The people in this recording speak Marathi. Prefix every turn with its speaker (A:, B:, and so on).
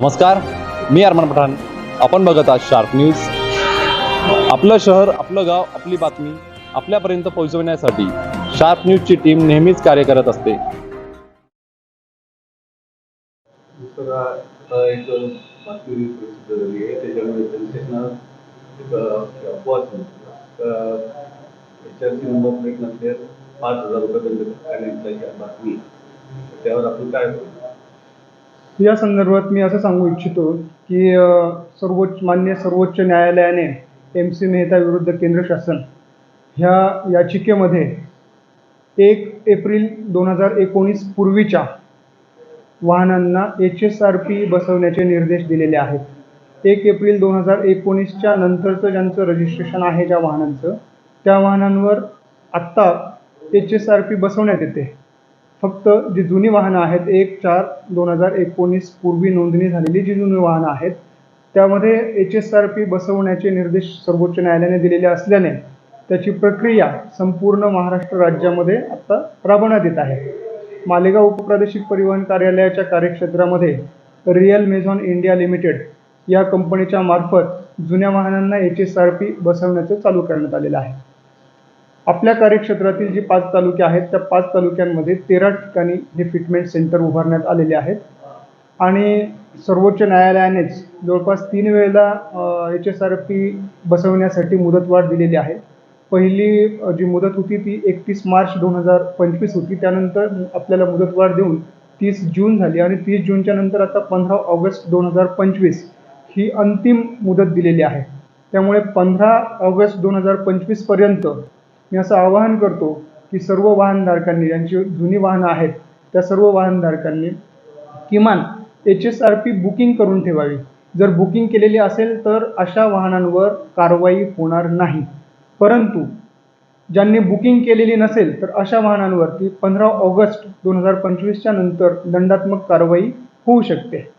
A: नमस्कार मी अरमान पठाण. आपण बघत आहात शार्प न्यूज आपलं शहर आपलं गाव आपली बातमी आपल्यापर्यंत पोहोचवण्यासाठी शार्प न्यूजची टीम नेहमीच कार्य करत असते.
B: त्याच्यामुळे पाच हजार रुपये बातमी त्यावर आपण काय करू
C: या संदर्भात मी असं सांगू इच्छितो की सर्वोच्च मान्य सर्वोच्च न्यायालयाने एम सी मेहता विरुद्ध केंद्र शासन ह्या याचिकेमध्ये एक एप्रिल दोन हजार एकोणीस पूर्वीच्या वाहनांना एच एस आर पी बसवण्याचे निर्देश दिलेले आहेत. एक एप्रिल दोन हजार एकोणीसच्या नंतरचं ज्यांचं रजिस्ट्रेशन आहे ज्या वाहनांचं त्या वाहनांवर आत्ता एच एस आर पी बसवण्यात येते. फक्त जी जुनी वाहनं आहेत एक चार दोन हजार एकोणीस पूर्वी नोंदणी झालेली जी जुनी वाहनं आहेत त्यामध्ये एच एस आर पी बसवण्याचे निर्देश सर्वोच्च न्यायालयाने दिलेले असल्याने त्याची प्रक्रिया संपूर्ण महाराष्ट्र राज्यामध्ये आता राबवण्यात येत आहे. मालेगाव उपप्रादेशिक परिवहन कार्यालयाच्या कार्यक्षेत्रामध्ये रिअल मेझॉन इंडिया लिमिटेड या कंपनीच्या मार्फत जुन्या वाहनांना एच एस आर पी बसवण्याचं चालू करण्यात आलेलं आहे. आपल्या कार्यक्षेत्रातील जी पाच तालुके आहेत त्या पाच तालुक्यांमध्ये तेरा ठिकाणी हे फिटमेंट सेंटर उभारण्यात आलेले आहेत. आणि सर्वोच्च न्यायालयानेच जवळपास तीन वेळेला एच एस आर पी बसवण्यासाठी मुदतवाढ दिलेली आहे. पहिली जी मुदत होती ती एकतीस मार्च दोन हजार पंचवीस होती. त्यानंतर आपल्याला मुदतवाढ देऊन तीस जून झाली आणि तीस जूनच्या नंतर आता पंधरा ऑगस्ट दोन हजार पंचवीस ही अंतिम मुदत दिलेली आहे. त्यामुळे पंधरा ऑगस्ट दोन हजार पंचवीसपर्यंत मी असं आवाहन करतो की सर्व वाहनधारकांनी ज्यांची जुनी वाहनं आहेत त्या सर्व वाहनधारकांनी किमान H S R P booking करून ठेवावी. जर बुकिंग केलेली असेल तर अशा वाहनांवर कारवाई होणार नाही. परंतु ज्यांनी बुकिंग केलेली नसेल तर अशा वाहनांवरती पंधरा ऑगस्ट दोन हजार पंचवीसच्या नंतर दंडात्मक कारवाई होऊ शकते.